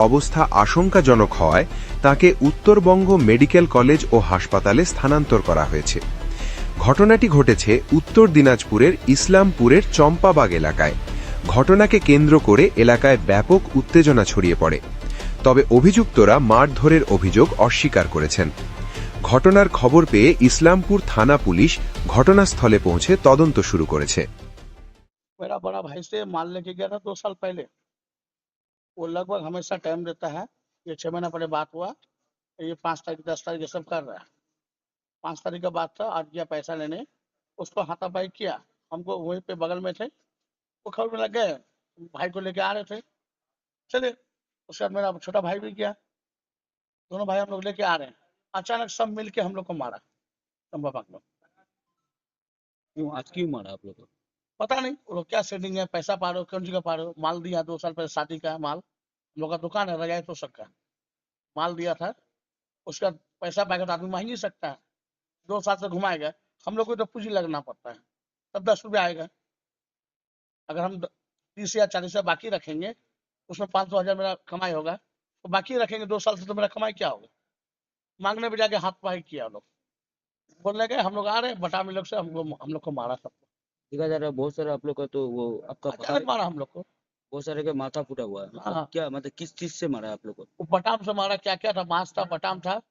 অবস্থা আশঙ্কাজনক হওয়ায় তাকে উত্তরবঙ্গ মেডিকেল কলেজ ও হাসপাতালে স্থানান্তর করা হয়েছে ঘটনাটি ঘটেছে উত্তর দিনাজপুরের ইসলামপুরের চম্পাবাগ এলাকায় ঘটনাকে কেন্দ্র করে এলাকায় ব্যাপক উত্তেজনা ছড়িয়ে পড়ে তবে অভিযুক্তরা মারধরের অভিযোগ অস্বীকার করেছেন ঘটনার খবর পেয়ে ইসলামপুর থানা পুলিশ ঘটনাস্থলে পৌঁছে তদন্ত শুরু করেছে मेरा बड़ा भाई से माल लेके गया था दो साल पहले वो लगभग हमेशा टाइम देता है। ये छह महीना पहले बात हुआ ये पाँच तारीख दस तारीख ये सब कर रहा है। पाँच तारीख का बात था आज गया पैसा लेने। उसको हाथापाई किया। हमको वहीं पे बगल में थे। वो खबर में लग गए भाई को लेके आ रहे थे। चले उसके बाद मेरा छोटा भाई भी गया। दोनों भाई हम लोग लेके आ रहे हैं। अचानक सब मिल के हम लोग को मारा। चंबा पाक क्यों? आज क्यों मारा आप लोग को? पता नहीं वो लोग क्या सेटिंग है? पैसा पा रहे हो कौन जगह पा रहे हो? माल दिया दो साल पहले शादी का माल। हम लोग का दुकान है रजाई तो सबका। माल दिया था उसका पैसा पाएगा तो आदमी मांग ही सकता। है दो साल से घुमाएगा। हम लोग को तो पूंजी लगना पड़ता है। तब दस रुपया आएगा। अगर हम तीस या चालीस या बाकी रखेंगे उसमें पाँच सौ हज़ार मेरा कमाई होगा। तो बाकी रखेंगे दो साल से तो मेरा कमाई क्या होगा? मांगने पे जाके हाथ पाई किया लोग। बोलने गए हम लोग आ रहे हैं बटामी लोग से हमको हम लोग को मारा सबको। बहुत सारे आप लोग का तो वो आपका मारा हम लोग को। बहुत सारे का माथा फूटा हुआ है। मतलब हाँ। क्या मतलब किस चीज़ से मारा है आप लोग को? बटाम से मारा क्या क्या था? मांस था बटाम था।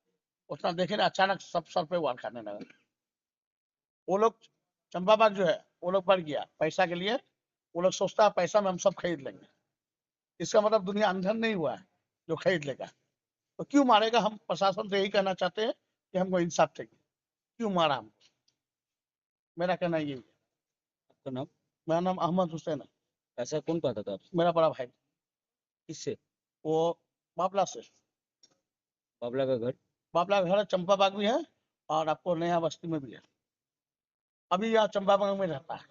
उतना देखे ना अचानक सब सर पे वार खाने लगा। वो लोग चंपाबाग जो है वो लोग बढ़ गया पैसा के लिए। वो लोग सोचता है पैसा में हम सब खरीद लेंगे। इसका मतलब दुनिया अंधन नहीं हुआ है जो खरीद लेगा। तो क्यों मारेगा? हम प्रशासन से यही कहना चाहते हैं कि हमको इंसाफ चाहिए। क्यों मारा हम मेरा कहना यही है। आपका नाम? मेरा नाम अहमद हुसैन है। पैसा कौन पाता था आपसे मेरा बड़ा भाई किससे वो बाबला से बाबला का घर बाबला घर चंपा बाग भी है और आपको नया बस्ती में भी है अभी यहाँ चंपा बाग में रहता है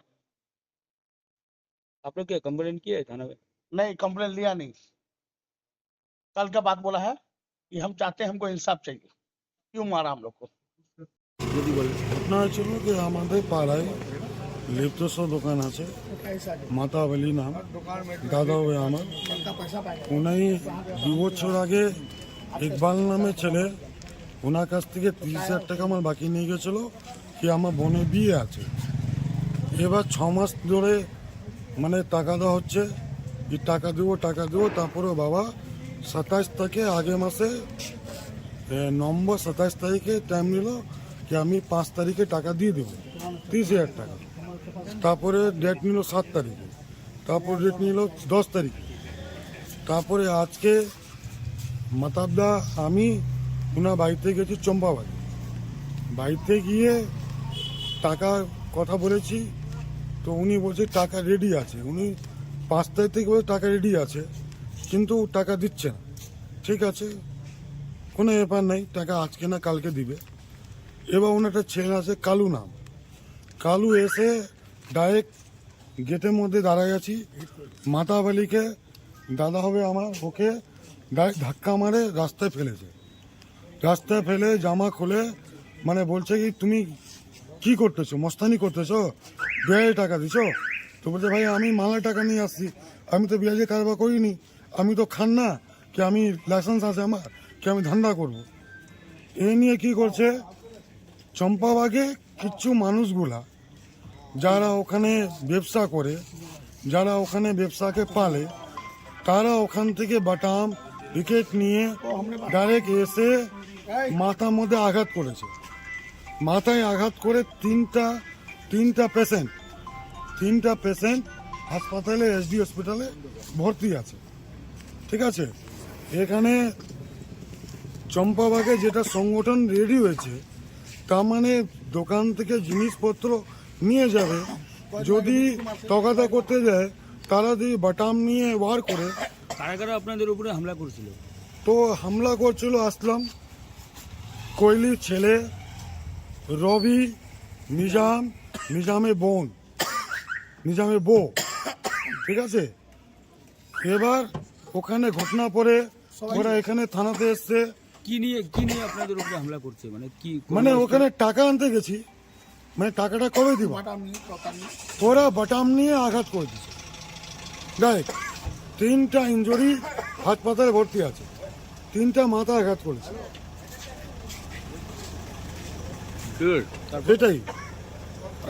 आप लोग क्या कंप्लेन किया है थाना में नहीं कंप्लेन लिया नहीं कल का बात बोला है कि हम चाहते हैं हमको इंसाफ चाहिए क्यों मारा हम लोग को যদি বলেন ঘটনা হয়েছিল যে আমাদের পাড়ায় লিপ্তস্ব দোকান আছে। মাতা বলি নাম। দাদা ওই আমার। উনি দু বছর আগে ইকবাল নামে ছেলে ওনার কাছ থেকে তিরিশ হাজার টাকা আমার বাকি নিয়ে গেছিল, কি আমার বোনের বিয়ে আছে। এবার ছ মাস ধরে মানে টাকা দেওয়া হচ্ছে কি টাকা দেবো টাকা দেবো তারপরে বাবা সাতাশ থেকে আগে মাসে নম্বর সাতাশ তারিখে টাইম নিল, কি আমি পাঁচ তারিখে টাকা দিয়ে দেবো, তিরিশ হাজার টাকা। তারপরে ডেট নিল সাত তারিখে। তারপর ডেট নিল দশ তারিখে। তারপরে আজকে মাতাবদা, আমি ওনার বাড়িতে গেছি চম্পাবাড়ি। বাড়িতে গিয়ে টাকার কথা বলেছি, তো উনি বলছে টাকা রেডি আছে। উনি পাঁচ তারিখ থেকে বলে টাকা রেডি আছে, কিন্তু টাকা দিচ্ছে না। ঠিক আছে, কোনো ব্যাপার নেই, টাকা আজকে না কালকে দিবে। এবার ওনার একটা ছেলে আছে, কালু নাম। কালু এসে ডাইরেক্ট গেটের মধ্যে দাঁড়ায় আছি। মাতা বালিকে, দাদা হবে আমার, ওকে ডাইরেক্ট ধাক্কা মারে রাস্তায় ফেলেছে রাস্তায় ফেলে জামা খুলে মানে বলছে কি, তুমি কি করতেছো? মস্তানি করতেছো? বিয়ারে টাকা দিছো? তো বলছে, ভাই, আমি মালের টাকা নিয়ে আসছি। আমি তো বিয়াজে কারবার করিনি। আমি তো খান না কি আমি লাইসেন্স আছে আমার, কি আমি ধান্দা করব? এ নিয়ে কি করছে? চম্পাবাগে কিছু মানুষগুলা যারা ওখানে ব্যবসা করে, যারা ওখানে ব্যবসাকে পালে, তারা ওখান থেকে বাটাম উইকেট নিয়ে ডাইরেক্ট এসে মাথার মধ্যে আঘাত করেছে। মাথায় আঘাত করে তিনটা তিনটা পেশেন্ট তিনটা পেশেন্ট হাসপাতালে এসডি হসপিটালে ভর্তি আছে। ঠিক আছে? এখানে চম্পাবাগে যেটা সংগঠন রেডি হয়েছে, তার মানে দোকান থেকে জিনিসপত্র নিয়ে যাবে। যদি তগাদা করতে যায় তারা যদি বাটাম নিয়ে ওয়ার করে কারা কারা আপনাদের উপরে হামলা করেছিল। তো হামলা করছিল আসলাম। কৈলির ছেলে রবি নিজাম নিজামের বোন নিজামের বউ ঠিক আছে? এবার ওখানে ঘটনা পরে ওরা এখানে থানাতে এসছে। কি নিয়ে কি নিয়ে আপনাদের উপরে হামলা করছে? মানে কি মানে ওখানে টাকা আনতে গেছি। মানে টাকাটা কবে দিব? ওরা বাটাম নিয়ে আঘাত করে দিচ্ছে ডাইরেক্ট তিনটা ইঞ্জুরি হাসপাতালে ভর্তি আছে। তিনটা মাথা আঘাত করেছে। এটাই।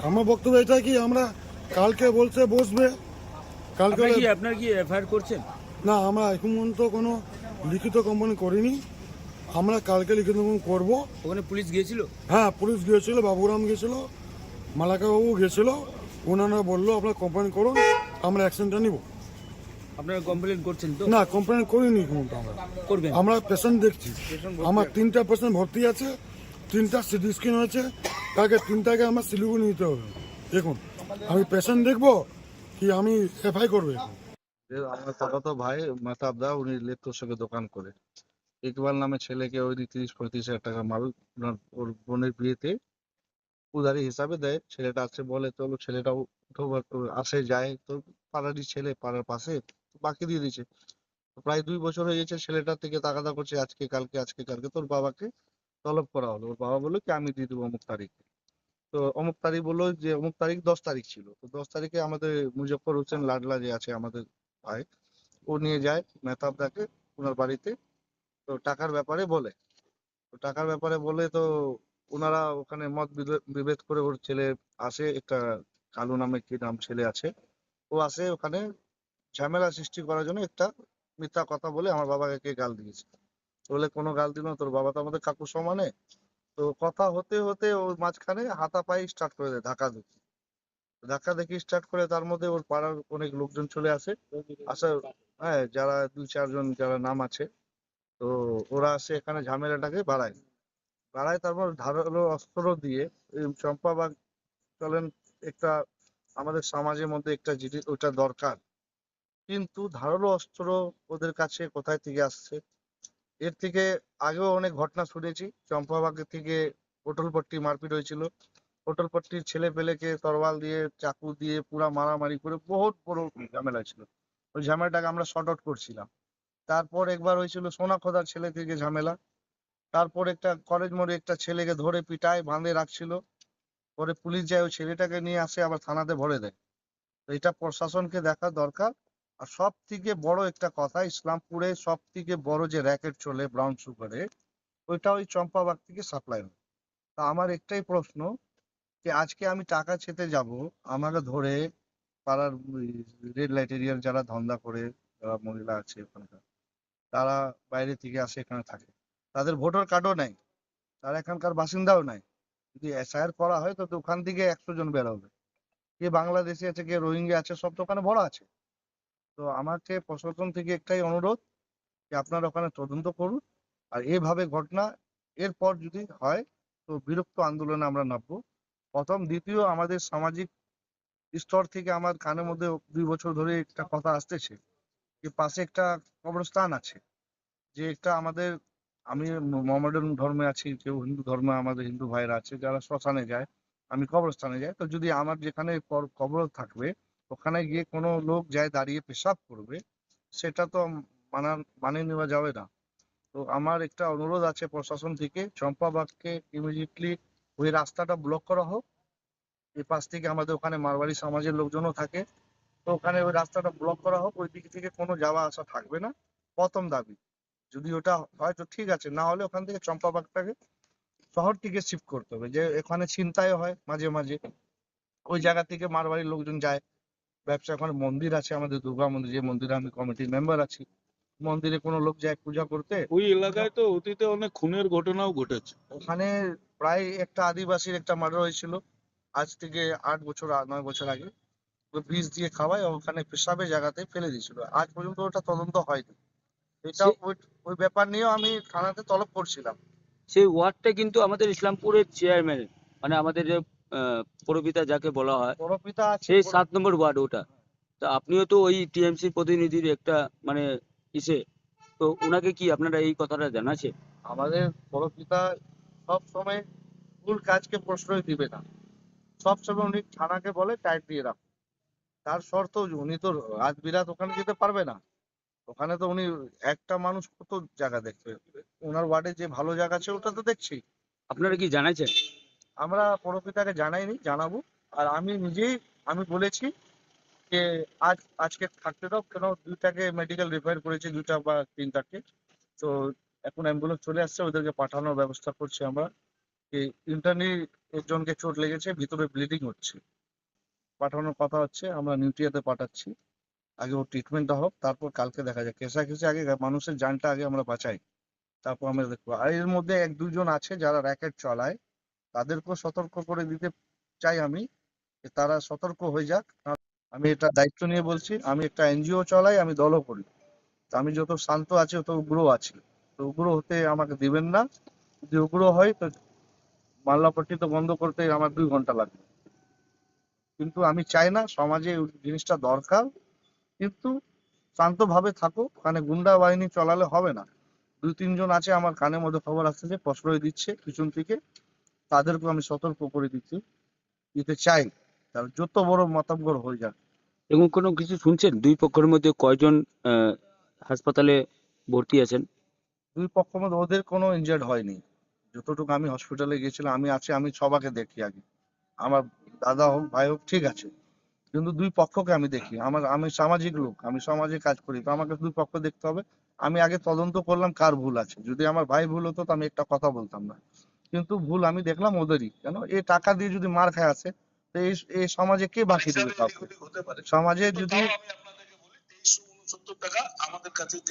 আমার বক্তব্য এটা কি আমরা কালকে বলছে বসবে। কালকে আপনার কি আপনার কি এফআইআর করছেন? না আমরা এখন পর্যন্ত কোনো লিখিত কোম্পানি করিনি। আমরা কালকে লিখিত কোম্পানি করব। ওখানে পুলিশ গিয়েছিল? হ্যাঁ পুলিশ গিয়েছিল বাবুরাম গিয়েছিল। মালাকাবাবু গিয়েছিল ওনারা বলল আপনার কমপ্লেন করুন আমরা অ্যাকশনটা নিব। আপনারা কমপ্লেন করছেন তো? না কোম্পানি করিনি কোনটা আমরা। করবেন। আমরা পেশেন্ট দেখছি। আমার তিনটা পেশেন্ট ভর্তি আছে তিনটা সিটি স্ক্যান হয়েছে তাকে তিনটাকে আমার শিলিগুড়ি নিতে হবে। দেখুন আমি পেশেন্ট দেখব কি আমি এফআই করব আমার কথা তো ভাই মেহতাব দা উনি লেপ্টোর সঙ্গে দোকান করে। ইকবাল নামে ছেলেকে ওই তিরিশ পঁয়ত্রিশ হাজার টাকা মাল ওর বোনের বিয়েতে উধারি হিসাবে দেয়। ছেলেটা আসছে বলে তো ছেলেটাও আসে, যায়। তো পাড়ারই ছেলে, পাড়ার পাশে। বাকি দিয়ে দিয়েছে। প্রায় দুই বছর হয়ে গেছে ছেলেটার থেকে তাগাদা করছে, আজকে, কালকে আজকে, কালকে। তোর বাবাকে তলব করা হলো। ওর বাবা বলল কি, আমি দিয়ে দেবো অমুক তারিখে। তো অমুক তারিখ বলল যে, অমুক তারিখ দশ তারিখ ছিল। তো দশ তারিখে আমাদের মুজফর হোসেন লাডলা যে আছে আমাদের ভাই, ও নিয়ে যায় মেহতাবদাকে। ওনার বাড়িতে। তো টাকার ব্যাপারে বলে। তো টাকার ব্যাপারে বলে তো ওনারা ওখানে মত বিভে- বিভেদ করে ওর ছেলে আসে, একটা কালু নামে কি নাম ছেলে আছে। ও আসে ওখানে ঝামেলা সৃষ্টি করার জন্য একটা মিথ্যা কথা বলে আমার বাবাকে কে গাল দিয়েছে। বলে, কোনো গাল দিল তোর বাবা তো আমাদের কাকু সমানে। তো কথা হতে হতে ওর মাঝখানে হাতাপাই স্টার্ট করে দেয়, ধাক্কা দেখি ধাক্কা দেখি স্টার্ট করে তার মধ্যে ওর পাড়ার অনেক লোকজন চলে আসে। আসা হ্যাঁ যারা দুই চারজন যারা নাম আছে, তো ওরা আসে এখানে ঝামেলাটাকে বাড়ায়। বাড়ায়, তারপর ধারালো অস্ত্র দিয়ে, এই চম্পাবাগ চলেন একটা, আমাদের সমাজের মধ্যে একটা জিনিস, ওটা দরকার। কিন্তু ধারালো অস্ত্র ওদের কাছে কোথায় থেকে আসছে? এর থেকে আগেও অনেক ঘটনা শুনেছি চম্পাবাগের থেকে পটলপট্টি মারপিট হয়েছিল। পটলপট্টির ছেলে পেলেকে তরোয়াল দিয়ে, চাকু দিয়ে পুরা মারামারি করে বহুত বড় ঝামেলা ছিল। ওই ঝামেলাটাকে আমরা শর্ট আউট করছিলাম। তারপর একবার হয়েছিল সোনাখদার ছেলে থেকে ঝামেলা। তারপর একটা কলেজ মোড়ে একটা ছেলেকে ধরে পিটায়, বাঁধে, রাখছিল। পরে পুলিশ যায়, ওই ছেলেটাকে নিয়ে আসে, আবার থানাতে ভরে দেয়। তো এটা প্রশাসনকে দেখা দরকার। আর সব থেকে বড় একটা কথা, ইসলামপুরে সব থেকে বড় যে র্যাকেট চলে ব্রাউন সুগারে ওইটা ওই চম্পাবাগ থেকে সাপ্লাই হয়। তা আমার একটাই প্রশ্ন যে, আজকে আমি টাকা চেতে যাব, আমাকে ধরে পাড়ার রেড লাইট এরিয়ার যারা ধান্দা করে, যারা মহিলা আছে ওখানকার, তারা বাইরে থেকে আসে, এখানে থাকে। তাদের ভোটার কার্ডও নাই, তারা এখানকার বাসিন্দাও নাই। যদি এসআইআর করা হয় তো ওখান থেকে একশো জন বের হবে। কে বাংলাদেশি আছে, কে রোহিঙ্গা আছে, সব তো ওখানে ভরা আছে। তো আমাকে প্রশাসন থেকে একটাই অনুরোধ যে আপনারা ওখানে তদন্ত করুন আর এভাবে ঘটনা এরপর যদি হয় তো বিরক্ত আন্দোলনে আমরা নামবো। প্রথম, দ্বিতীয়, আমাদের সামাজিক স্তর থেকে আমার কানের মধ্যে দুই বছর ধরে একটা কথা আসতেছে যে পাশে একটা কবরস্থান আছে, যে একটা আমাদের আমি মোহামেডান ধর্মে আছি, কেউ হিন্দু ধর্মে আমাদের হিন্দু ভাইরা আছে, যারা শ্মশানে যায়, আমি কবরস্থানে যাই, তো যদি আমার যেখানে কবর থাকবে, ওখানে গিয়ে কোনো লোক যায় দাঁড়িয়ে পেশাব করবে, সেটা তো মানা মানে নেওয়া যাবে না। তো আমার একটা অনুরোধ আছে প্রশাসন থেকে, চম্পাবাগকে ইমিডিয়েটলি ওই রাস্তাটা ব্লক করা হোক এই পাশ থেকে আমাদের ওখানে মারবাড়ি সমাজের লোকজনও থাকে, তো ওখানে ওই রাস্তাটা ব্লক করা হোক, ওই দিক থেকে কোনো যাওয়া আসা থাকবে না, প্রথম দাবি। যদি ওটা হয় তো ঠিক আছে না হলে ওখান থেকে চম্পাবাগটাকে শহর থেকে শিফট করতে হবে যে এখানে ছিনতাই হয় মাঝে মাঝে। ওই জায়গা থেকে মারবাড়ির লোকজন যায়। ব্যবসা ওখানে মন্দির আছে আমাদের দুর্গা মন্দির যে মন্দিরে আমি কমিটির মেম্বার আছি। মন্দিরে কোনো লোক যায় পূজা করতে। ওই এলাকায় তো অতীতে অনেক খুনের ঘটনাও ঘটেছে। ওখানে প্রায় একটা আদিবাসীর একটা মার্ডার হয়েছিল আজ থেকে আট বছর নয় বছর আগে। বিষ দিয়ে খাওয়ায় ওখানে পেশাবের জায়গাতে ফেলে দিয়েছিল। আজ পর্যন্ত ওটা তদন্ত হয়নি। এটা ওই ব্যাপার নিয়েও আমি থানাতে তলব করছিলাম। সেই ওয়ার্ডটা কিন্তু আমাদের ইসলামপুরের চেয়ারম্যান মানে আমাদের যে পৌরপিতা যাকে বলা হয় পরপিতা সেই সাত নম্বর ওয়ার্ড ওটা। তা আপনিও তো ওই টিএমসি প্রতিনিধির একটা মানে ইসে। তো ওনাকে কি আপনারা এই কথাটা জানাচ্ছে আমাদের পরপিতা সব সময় ভুল কাজকে প্রশ্রয় দিবে না। সব সময় উনি থানাকে বলে টাইট দিয়ে রাখো তার শর্ত উনি তো রাত বিরাত ওখানে যেতে পারবে না। ওখানে তো উনি একটা মানুষ কত জায়গা দেখবে? ওনার ওয়ার্ডে যে ভালো জায়গা আছে ওটা তো দেখছি। আপনারা কি জানাইছেন? আমরা পরপিতাকে জানাইনি জানাব। আর আমি নিজেই আমি বলেছি যে আজ আজকে থাকতে দাও কেন দুইটাকে মেডিকেল রেফার করেছে দুইটা বা তিনটাকে। তো এখন অ্যাম্বুলেন্স চলে আসছে ওদেরকে পাঠানোর ব্যবস্থা করছি আমরা। যে ইন্টারনি একজনকে চোট লেগেছে ভিতরে ব্লিডিং হচ্ছে। পাঠানোর কথা হচ্ছে আমরা নিউট্রিয়াতে পাঠাচ্ছি। আগে ওর ট্রিটমেন্টটা হোক, তারপর কালকে দেখা যায় কেসা কেসে আগে, মানুষের জানটা আগে আমরা বাঁচাই। তারপর আমরা দেখব। আর এর মধ্যে এক দুজন আছে যারা র্যাকেট চালায়, তাদেরকেও সতর্ক করে দিতে চাই আমি তারা সতর্ক হয়ে যাক। আমি এটা দায়িত্ব নিয়ে বলছি, আমি একটা এনজিও চালাই, আমি দলও করি। আমি যত শান্ত আছি, তত উগ্র আছি। তো উগ্র হতে আমাকে দিবেন না। যদি উগ্র হয়, তো মাল্লাপট্টি তো বন্ধ করতে আমার দুই ঘণ্টা লাগবে। কিন্তু আমি চাই না, সমাজে জিনিসটা দরকার। কিন্তু শান্তভাবে থাকো ওখানে গুন্ডা বাহিনী চলালে হবে না। দুই তিনজন আছে আমার কানের মধ্যে খবর আসছে যে প্রশ্রয় দিচ্ছে পিছন থেকে। তাদেরকেও আমি সতর্ক করে দিচ্ছি দিতে চাই তার যত বড় মতাবগর হয়ে যাক। এবং কোনো কিছু শুনছেন? দুই পক্ষের মধ্যে কয়জন হাসপাতালে ভর্তি আছেন? দুই পক্ষ মধ্যে ওদের কোনো ইনজার্ড হয়নি। যতটুকু আমি হসপিটালে গেছিলাম আমি আছি আমি সবাকে দেখি আগে। আমার দাদা হোক ভাই হোক ঠিক আছে। কিন্তু দুই পক্ষকে আমি দেখি। আমার আমি সামাজিক লোক আমি সমাজে কাজ করি তো আমাকে দুই পক্ষ দেখতে হবে। আমি আগে তদন্ত করলাম কার ভুল আছে। যদি আমার ভাই ভুল হতো তো আমি একটা কথা বলতাম না। কিন্তু ভুল আমি দেখলাম ওদেরই। কেন? এই টাকা দিয়ে যদি মার খায় আছে তো এই এই সমাজে কে বাকি দেবে কাউকে? সমাজে যদি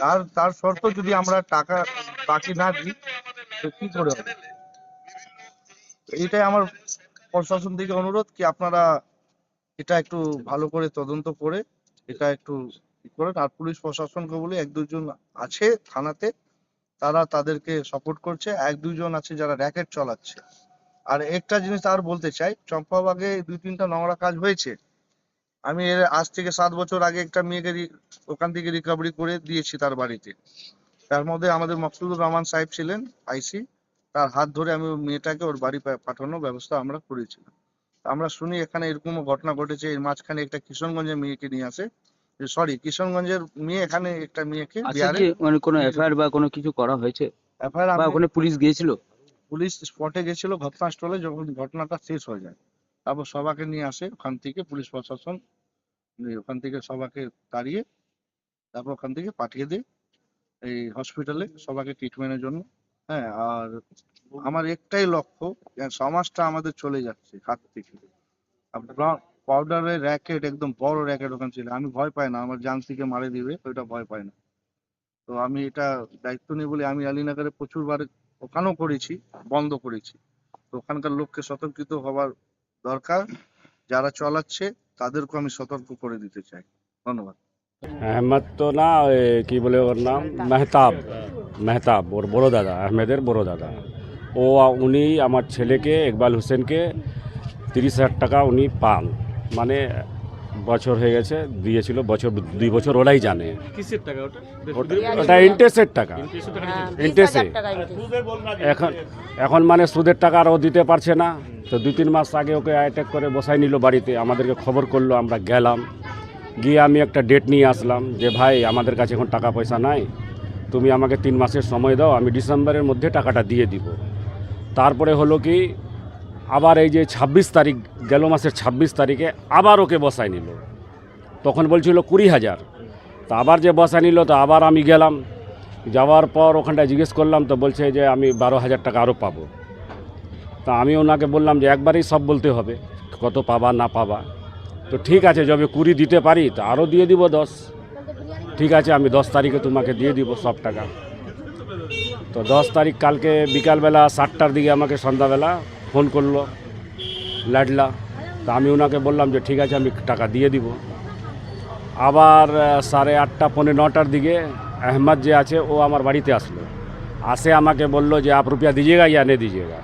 তার তার শর্ত যদি আমরা টাকা বাকি না দিই তো কি করে হবে? এটাই আমার প্রশাসন থেকে অনুরোধ কি আপনারা এটা একটু ভালো করে তদন্ত করে এটা একটু ই করেন আর পুলিশ প্রশাসনকে বলি এক দুজন আছে থানাতে, তারা তাদেরকে সাপোর্ট করছে, এক দুজন আছে যারা র্যাকেট চালাচ্ছে। আর একটা জিনিস আর বলতে চাই চম্পাবাগে দুই তিনটা নোংরা কাজ হয়েছে। আমি এর আজ থেকে সাত বছর আগে একটা মেয়েকে ওখান থেকে রিকভারি করে দিয়েছি তার বাড়িতে। তার মধ্যে আমাদের মকসুদুর রহমান সাহেব ছিলেন, আইসি। তার হাত ধরে আমি মেয়েটাকে ওর বাড়ি পাঠানোর ব্যবস্থা আমরা করেছিলাম। আমরা শুনি এখানে এরকম ঘটনা ঘটেছে এর মাঝখানে একটা কিশনগঞ্জের মেয়েকে নিয়ে আসে। সরি কিশনগঞ্জের মেয়ে এখানে একটা মেয়েকে আচ্ছা মানে কোনো এফআইআর বা কোনো কিছু করা হয়েছে? এফআইআর বা ওখানে পুলিশ গিয়েছিল? পুলিশ স্পটে গেছিল ঘটনাস্থলে যখন ঘটনাটা শেষ হয়ে যায়। তারপর সবাকে নিয়ে আসে ওখান থেকে পুলিশ প্রশাসন নিয়ে ওখান থেকে সবাকে তাড়িয়ে তারপর ওখান থেকে পাঠিয়ে দেয়। এই হসপিটালে সবাইকে ট্রিটমেন্টের জন্য। হ্যাঁ আর আমার একটাই লক্ষ্য সমাজটা আমাদের চলে যাচ্ছে হাত থেকে। পাউডারের র্যাকেট একদম বড় র্যাকেট ওখানে ছিল। আমি ভয় পাই না, আমার জান থেকে মারে দিবে, ওইটা ভয় পাই না। তো আমি এটা দায়িত্ব নিয়ে বলে, আমি আলীনগরে প্রচুরবার ওখানেও করেছি, বন্ধ করেছি। তো ওখানকার লোককে সতর্কিত হওয়ার দরকার, যারা চালাচ্ছে তাদেরকে আমি সতর্ক করে দিতে চাই। ধন্যবাদ। আহমদ তো না কি বলে ওর নাম? মেহতাব। মেহতাব ওর বড় দাদা আহমেদের বড় দাদা। ও উনি আমার ছেলেকে ইকবাল হোসেনকে তিরিশ হাজার টাকা উনি পান। মানে বছর হয়ে গেছে দিয়েছিল বছর দুই বছর ওরাই জানে। ওটা? ইন্টারেস্টের টাকা। ইন্টারেস্টে এখন এখন মানে সুদের টাকা আর ও দিতে পারছে না। তো দুই তিন মাস আগে ওকে অ্যাটাক করে বসাই নিল বাড়িতে। আমাদেরকে খবর করল আমরা গেলাম। গিয়ে আমি একটা ডেট নিয়ে আসলাম যে, ভাই, আমাদের কাছে এখন টাকা পয়সা নাই। তুমি আমাকে তিন মাসের সময় দাও, আমি ডিসেম্বরের মধ্যে টাকাটা দিয়ে দিব। তারপরে হলো কি, আবার এই যে ছাব্বিশ তারিখ, গেল মাসের ছাব্বিশ তারিখে আবার ওকে বসাই নিল। তখন বলছিল কুড়ি হাজার। তা আবার যে বসা নিল, তো আবার আমি গেলাম। যাওয়ার পর ওখানটায় জিজ্ঞেস করলাম, তো বলছে যে, আমি বারো হাজার টাকা আরও পাবো। তা আমি ওনাকে বললাম যে, একবারেই সব বলতে হবে, কত পাবা না পাবা। তো ঠিক আছে, যবে কুড়ি দিতে পারি, তো আরও দিয়ে দিব দশ। ঠিক আছে, আমি দশ তারিখে তোমাকে দিয়ে দিব সব টাকা। তো দশ তারিখ কালকে বিকালবেলা সাতটার দিকে আমাকে সন্ধ্যাবেলা ফোন করল লাডলা তা আমি ওনাকে বললাম যে, ঠিক আছে, আমি টাকা দিয়ে দিব। আবার সাড়ে আটটা, পৌনে নটার দিকে আহমদ যে আছে, ও আমার বাড়িতে আসলো। আসে আমাকে বলল যে, আপ রুপিয়া দিজিয়েগা ইয়া নে দিজিয়েগা?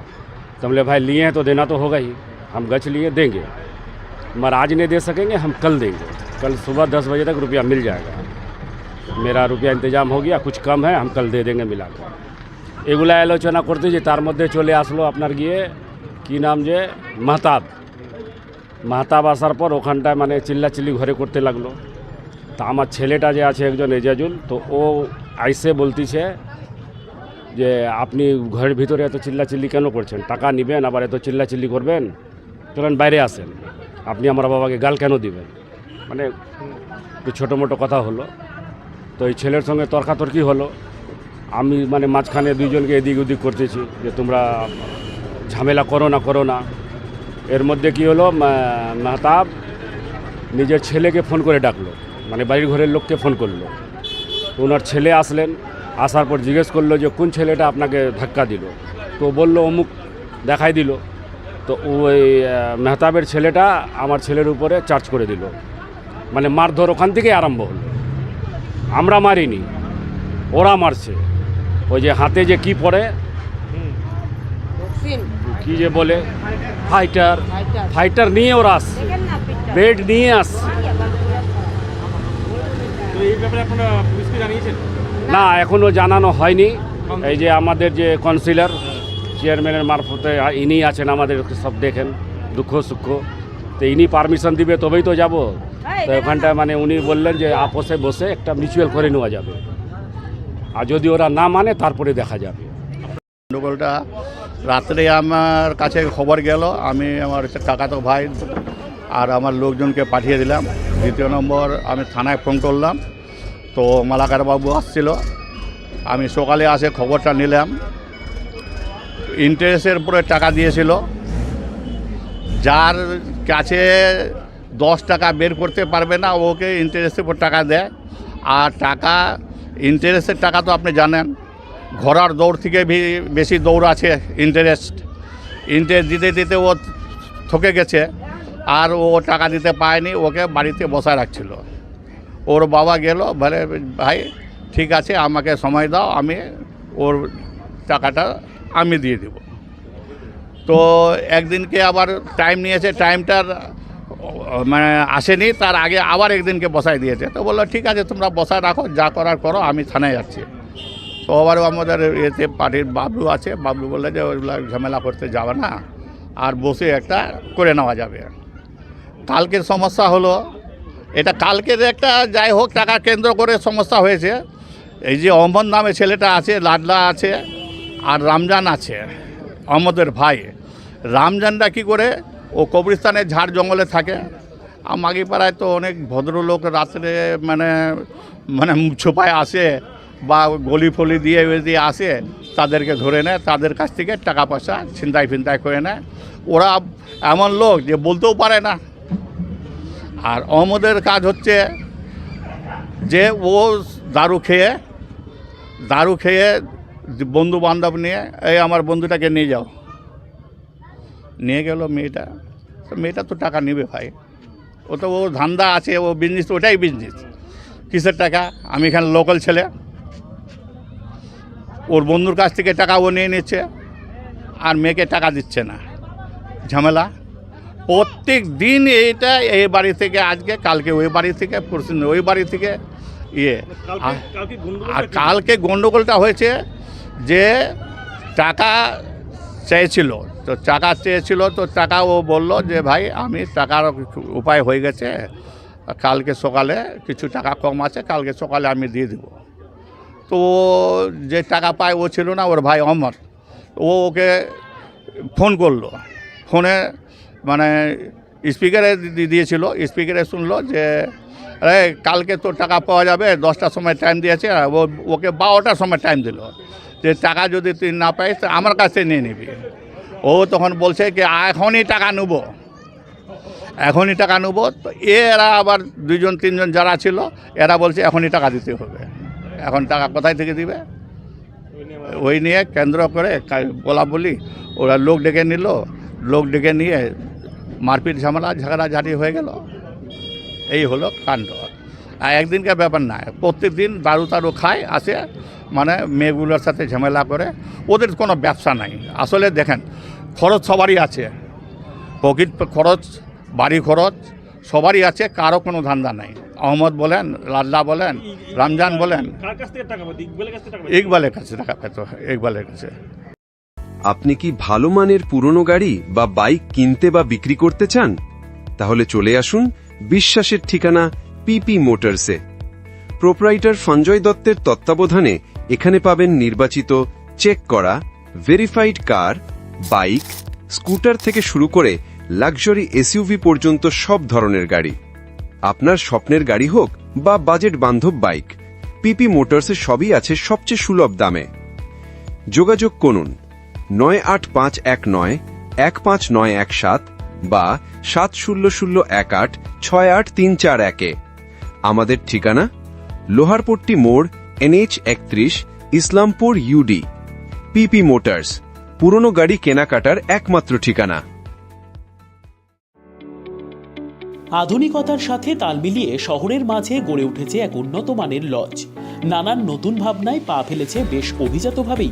তো বলে ভাই নিয়ে তো দেনা তো হোগা হি, হাম গছ লিয়ে দেঙ্গে। देंगे मगर आज नहीं दे सकेंगे हम कल देंगे कल सुबह दस बजे तक रुपया मिल जाएगा मेरा रुपया इंतजाम हो गया कुछ कम है हम कल दे देंगे मिलाकर এগুলা আলোচনা করতে যে তার মধ্যে চলে আসলো আপনার গিয়ে কি নাম যে মাহতাব মাহতাব আসার পর ওখানটায় মানে চিল্লাচিল্লি ঘরে করতে লাগলো তা আমার ছেলেটা যে আছে একজন এজাজুল তো ও আইসে বলতিছে যে আপনি ঘরের ভিতরে এত চিল্লাচিল্লি কেন করছেন টাকা নেবেন আবার এত চিল্লাচিল্লি করবেন চলেন বাইরে আসেন আপনি আমার বাবাকে গাল কেন দিবেন? মানে ছোটো মোটো কথা হলো। তো এই ছেলের সঙ্গে তর্কাতর্কি হলো। আমি মানে মাঝখানে দুইজনকে এদিক ওদিক করতেছি যে তোমরা ঝামেলা করো না করো না। এর মধ্যে কি হলো মেহতাব নিজের ছেলেকে ফোন করে ডাকলো। মানে বাড়ির ঘরের লোককে ফোন করল। ওনার ছেলে আসলেন, আসার পর জিজ্ঞেস করল যে কোন ছেলেটা আপনাকে ধাক্কা দিল? তো বলল, অমুক দেখাই দিল। তো ওই মেহতাবের ছেলেটা আমার ছেলের উপরে চার্জ করে দিল। মানে মারধর ওখান থেকেই আরম্ভ হলো। আমরা মারিনি ওরা মারছে। ওই যে হাতে যে কি পড়ে কি যে বলে ফাইটার ফাইটার নিয়ে ওরা আসছে। বেড নিয়ে আসছে। না এখনও জানানো হয়নি। এই যে আমাদের যে কাউন্সিলর চেয়ারম্যানের মারফতে ইনি আছেন আমাদের সব দেখেন দুঃখ সুখ। তো ইনি পারমিশন দিবে তবেই তো যাব। তো ওখানটায় মানে উনি বললেন যে আপোষে বসে একটা মিউচুয়াল করে নেওয়া যাবে। আর যদি ওরা না মানে তারপরে দেখা যাবে। গন্ডগোলটা রাত্রে আমার কাছে খবর গেল আমি আমার কাকাতো ভাই আর আমার লোকজনকে পাঠিয়ে দিলাম। দ্বিতীয় নম্বর আমি থানায় ফোন করলাম। তো মালাকার বাবু আসছিল। আমি সকালে আসে খবরটা নিলাম। ইন্টারেস্টের উপরে টাকা দিয়েছিল। যার কাছে দশ টাকা বের করতে পারবে না, ওকে ইন্টারেস্টের উপর টাকা দেয়। আর টাকা ইন্টারেস্টের টাকা তো আপনি জানেন, ঘোড়ার দৌড় থেকে বেশি দৌড় আছে ইন্টারেস্ট ইন্টারেস্ট দিতে দিতে ও থকে গেছে, আর ও টাকা দিতে পায়নি, ওকে বাড়িতে বসায় রাখছিল। ওর বাবা গেল, বলে, ভাই, ঠিক আছে, আমাকে সময় দাও, আমি ওর টাকাটা আমি দিয়ে দেব। তো একদিনকে আবার টাইম নিয়েছে টাইমটার মানে আসেনি, তার আগে আবার একদিনকে বসায় দিয়েছে। তো বলল, ঠিক আছে, তোমরা বসায় রাখো, যা করার করো, আমি থানায় যাচ্ছি। তো আবারও আমাদের এতে পার্টির বাবলু আছে, বাবলু বললে যে ওইগুলো ঝামেলা করতে যাবে না, আর বসে একটা করে নেওয়া যাবে। কালকের সমস্যা হলো, এটা কালকের একটা যাই হোক টাকা কেন্দ্র করে সমস্যা হয়েছে। এই যে অহমদ নামে ছেলেটা আছে, লাডলা আছে আর রামজান আছে অহমদের ভাই। রামজানটা কি করে? ও কবরিস্তানের ঝাড় জঙ্গলে থাকে। আর মাগিপাড়ায় তো অনেক ভদ্রলোক রাত্রে মানে মানে ছোপায় আসে বা গলি ফলি দিয়ে দিয়ে আসে, তাদেরকে ধরে নেয়, তাদের কাছ থেকে টাকা পয়সা ছিনতাই ফিনতাই করে নেয়। ওরা এমন লোক যে বলতেও পারে না। আর অহমদের কাজ হচ্ছে যে ও দারু খেয়ে দারু খেয়ে বন্ধু বান্ধব নিয়ে এই আমার বন্ধুটাকে নিয়ে যাও। নিয়ে গেল মেয়েটা। তো মেয়েটা তো টাকা নেবে ভাই। ও তো ও ধান্দা আছে ও বিজনেস ওটাই বিজনেস কিসের টাকা? আমি এখানে লোকাল ছেলে। ওর বন্ধুর কাছ থেকে টাকা ও নিয়ে নিচ্ছে। আর মেয়েকে টাকা দিচ্ছে না। ঝামেলা। প্রত্যেক দিন এইটা এই বাড়ি থেকে আজকে কালকে ওই বাড়ি থেকে পরশু ওই বাড়ি থেকে ইয়ে। আর- আর কালকে গন্ডগোলটা হয়েছে। যে টাকা চেয়েছিল, তো টাকা চেয়েছিল, তো টাকা ও বলল যে, ভাই, আমি টাকার উপায় হয়ে গেছে, কালকে সকালে কিছু টাকা কম আছে, কালকে সকালে আমি দিয়ে দেবো। তো যে টাকা পায়, ও ছিল না, ওর ভাই অমর। ও ওকে ফোন করল। ফোনে মানে স্পিকারে দিয়েছিল, স্পিকারে শুনলো যে, আরে, কালকে তো টাকা পাওয়া যাবে, দশটার সময় টাইম দিয়েছে। ও, ওকে বারোটার সময় টাইম দিল। যে টাকা যদি তুই না পাইস আমার কাছে নিয়ে নিবি। ও তখন বলছে কি, এখনই টাকা নেব। এখনই টাকা নেব? তো এরা আবার দুজন তিনজন যারা ছিল, এরা বলছে, এখনই টাকা দিতে হবে। এখন টাকা কোথায় থেকে দিবে? ওই নিয়ে কেন্দ্র করে বলা বলি, ওরা লোক ডেকে নিল। লোক ডেকে নিয়ে মারপিট, ঝামেলা ঝাড়ি হয়ে গেল। এই হলো কাণ্ড। একদিনকার ব্যাপার না প্রত্যেক দিন দারু তারু খায় আসে মানে মেয়েগুলোর সাথে ঝামেলা করে ওদের কোনো ব্যবসা নাই। আসলে দেখেন খরচ সবারই আছে পকেট খরচ বাড়ি খরচ সবারই আছে কারও কোনো ধান্দা নাই। আহমদ বলেন লাল্লা বলেন রমজান বলেন ইকবালের কাছে টাকা পেত ইকবালের কাছে। আপনি কি ভালো মানের পুরনো গাড়ি বা বাইক কিনতে বা বিক্রি করতে চান? তাহলে চলে আসুন বিশ্বাসের ঠিকানা পিপি মোটরসে প্রোপ্রাইটার সঞ্জয় দত্তের তত্ত্বাবধানে এখানে পাবেন নির্বাচিত চেক করা ভেরিফাইড কার বাইক স্কুটার থেকে শুরু করে লাক্সারি এসইউভি পর্যন্ত সব ধরনের গাড়ি। আপনার স্বপ্নের গাড়ি হোক বা বাজেট বান্ধব বাইক পিপি মোটরসে সবই আছে সবচেয়ে সুলভ দামে। যোগাযোগ করুন নয় আট পাঁচ এক নয় এক পাঁচ নয় এক সাত বা সাত শূন্য শূন্য এক আট ছয় আট তিন চার একে আমাদের ঠিকানা লোহারপট্টি মোড়, এনএইচ একত্রিশ, ইসলামপুর ইউডি পিপি মোটরস পুরনো গাড়ি কেনাকাটার একমাত্র ঠিকানা। আধুনিকতার সাথে তাল মিলিয়ে শহরের মাঝে গড়ে উঠেছে এক উন্নত মানের লজ। নানান নতুন ভাবনায় পা ফেলেছে বেশ অভিজাতভাবেই।